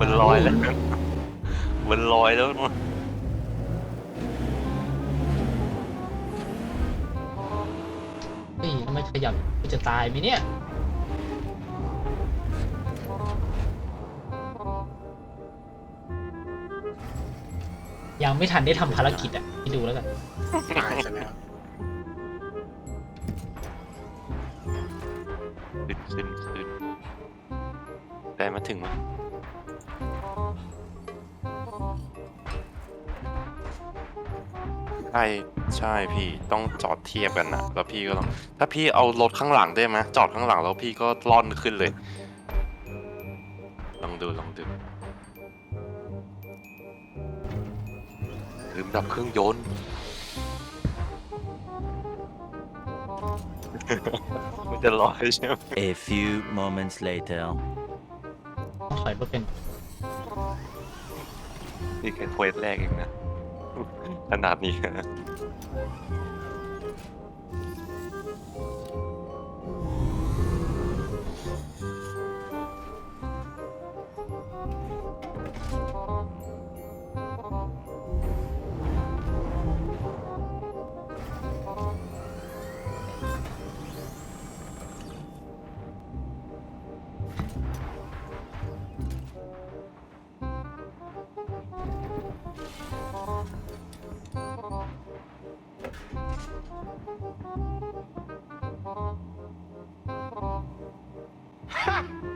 มันลอยแล้วมันลอยแล้วมั้งเฮ้ยทำไมขยับกูจะตายไหมเนี่ย ยังไม่ทันได้ทำภารกิจอะพี่ดูแล้วกัน ตายซะแล้วขึ้นขึ้นขึ้น แต่มาถึงมั้ยใช่ใช่พี่ต้องจอดเทียบกันนะแล้วพี่ก็ต้องถ้าพี่เอารถข้างหลังได้ไหมจอดข้างหลังแล้วพี่ก็ล่อนขึ้นเลย ลองดูลองดูลืมดับเครื่องยนต์มันจะลอยใช่ไหม A few moments later. ต้องถอร์เป็นนี่แค่เควสแรกเองนะขนาดนี้นะ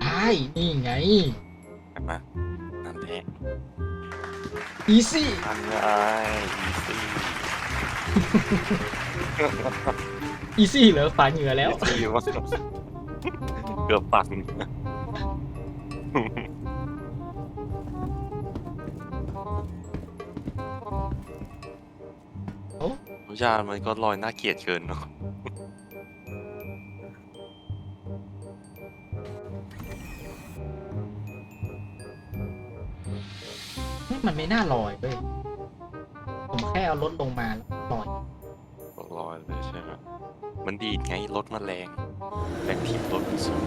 ได้นี่ไงเห็นไหมนั่นแหละ easy อันไงอีซี่ easy เหรอฝาเหงื่อแล้ว อีซี่มากเกือบปัง วิชามันก็ลอยน่าเกลียดเกินเนาะมันไม่น่าลอยเว้ยผมแค่เอารถลงมาแล้วลอยลอยเลยใช่ไหมมันดีดไงรถมันแรงแรงทีบรถมันสูง